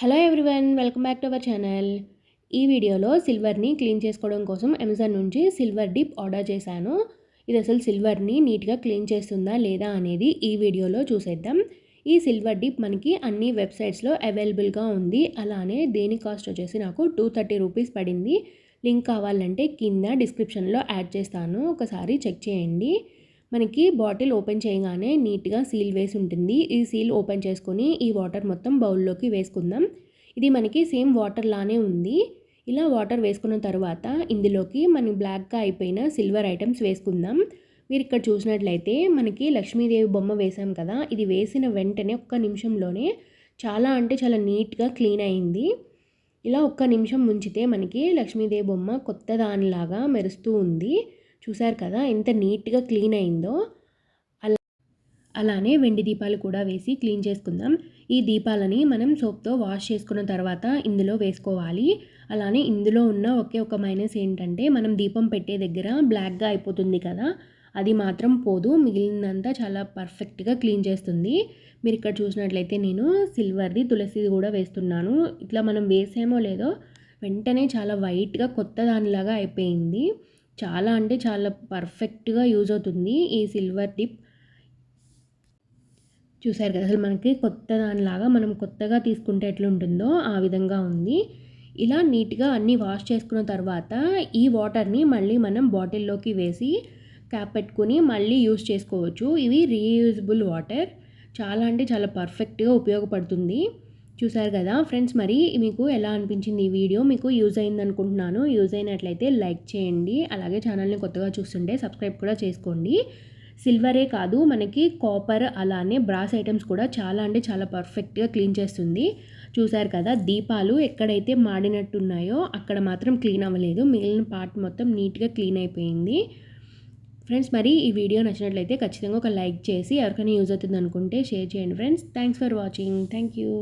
Hello everyone welcome back to our channel ఈ వీడియోలో సిల్వర్ని clean చేసుకోవడం కోసం అమెజాన్ నుంచి సిల్వర్ డిప్ ఆర్డర్ చేశాను. ఇది అసలు సిల్వర్ని నీట్గా క్లీన్ చేస్తుందా లేదా అనేది ఈ వీడియోలో చూసేద్దాం. ఈ సిల్వర్ డిప్ మనకి అన్ని వెబ్సైట్స్లో అవైలబుల్గా ఉంది. అలానే దేని కాస్ట్ వచ్చేసి నాకు టూ థర్టీ రూపీస్ పడింది. లింక్ కావాలంటే కింద డిస్క్రిప్షన్లో యాడ్ చేస్తాను. ఒకసారి చెక్ చేయండి. మనకి బాటిల్ ఓపెన్ చేయగానే నీట్గా సీల్ వేసి ఉంటుంది. ఈ సీల్ ఓపెన్ చేసుకొని ఈ వాటర్ మొత్తం బౌల్లోకి వేసుకుందాం. ఇది మనకి సేమ్ వాటర్ లానే ఉంది. ఇలా వాటర్ వేసుకున్న తర్వాత ఇందులోకి మనం బ్లాక్గా అయిపోయిన సిల్వర్ ఐటమ్స్ వేసుకుందాం. మీరు ఇక్కడ చూసినట్లయితే మనకి లక్ష్మీదేవి బొమ్మ వేసాం కదా ఇది వేసిన వెంటనే ఒక్క నిమిషంలోనే చాలా అంటే చాలా నీట్గా క్లీన్ అయింది. ఇలా ఒక్క నిమిషం ముంచితే మనకి లక్ష్మీదేవి బొమ్మ కొత్త దానిలాగా మెరుస్తూ ఉంది. చూసారు కదా ఎంత నీట్గా క్లీన్ అయిందో? అలా అలానే వెండి దీపాలు కూడా వేసి క్లీన్ చేసుకుందాం. ఈ దీపాలని మనం సోప్తో వాష్ చేసుకున్న తర్వాత ఇందులో వేసుకోవాలి. అలానే ఇందులో ఉన్న ఒకే ఒక మైనస్ ఏంటంటే మనం దీపం పెట్టే దగ్గర బ్లాక్గా అయిపోతుంది కదా అది మాత్రం పోదు. మిగిలినంతా చాలా పర్ఫెక్ట్గా క్లీన్ చేస్తుంది. మీరు ఇక్కడ చూసినట్లయితే నేను సిల్వర్ది తులసిది కూడా వేస్తున్నాను. ఇట్లా మనం వేసామో లేదో వెంటనే చాలా వైట్గా కొత్త దానిలాగా అయిపోయింది. చాలా అంటే చాలా పర్ఫెక్ట్గా యూజ్ అవుతుంది ఈ సిల్వర్ టిప్ చూసారు కదా అసలు మనకి కొత్త దానిలాగా మనం కొత్తగా తీసుకుంటే ఎట్లుంటుందో ఆ విధంగా ఉంది. ఇలా నీట్గా అన్నీ వాష్ చేసుకున్న తర్వాత ఈ వాటర్ని మళ్ళీ మనం బాటిల్లోకి వేసి క్యాప్ పెట్టుకుని మళ్ళీ యూజ్ చేసుకోవచ్చు. ఇవి రీయూజబుల్ వాటర్ చాలా అంటే చాలా పర్ఫెక్ట్గా ఉపయోగపడుతుంది. చూసారు కదా ఫ్రెండ్స్ మరి మీకు ఎలా అనిపించింది ఈ వీడియో? మీకు యూజ్ అయింది అనుకుంటున్నాను. యూజ్ అయినట్లయితే లైక్ చేయండి. అలాగే ఛానల్ని కొత్తగా చూస్తుంటే సబ్స్క్రైబ్ కూడా చేసుకోండి. సిల్వరే కాదు మనకి కాపర్ అలానే బ్రాస్ ఐటమ్స్ కూడా చాలా అంటే చాలా పర్ఫెక్ట్గా క్లీన్ చేస్తుంది. చూసారు కదా దీపాలు ఎక్కడైతే మాడినట్టున్నాయో అక్కడ మాత్రం క్లీన్ అవ్వలేదు. మిగిలిన పార్ట్ మొత్తం నీట్గా క్లీన్ అయిపోయింది. ఫ్రెండ్స్ మరి ఈ వీడియో నచ్చినట్లయితే ఖచ్చితంగా ఒక లైక్ చేసి ఎవరికైనా యూజ్ అవుతుంది అనుకుంటే షేర్ చేయండి friends. Thanks for watching. Thank you.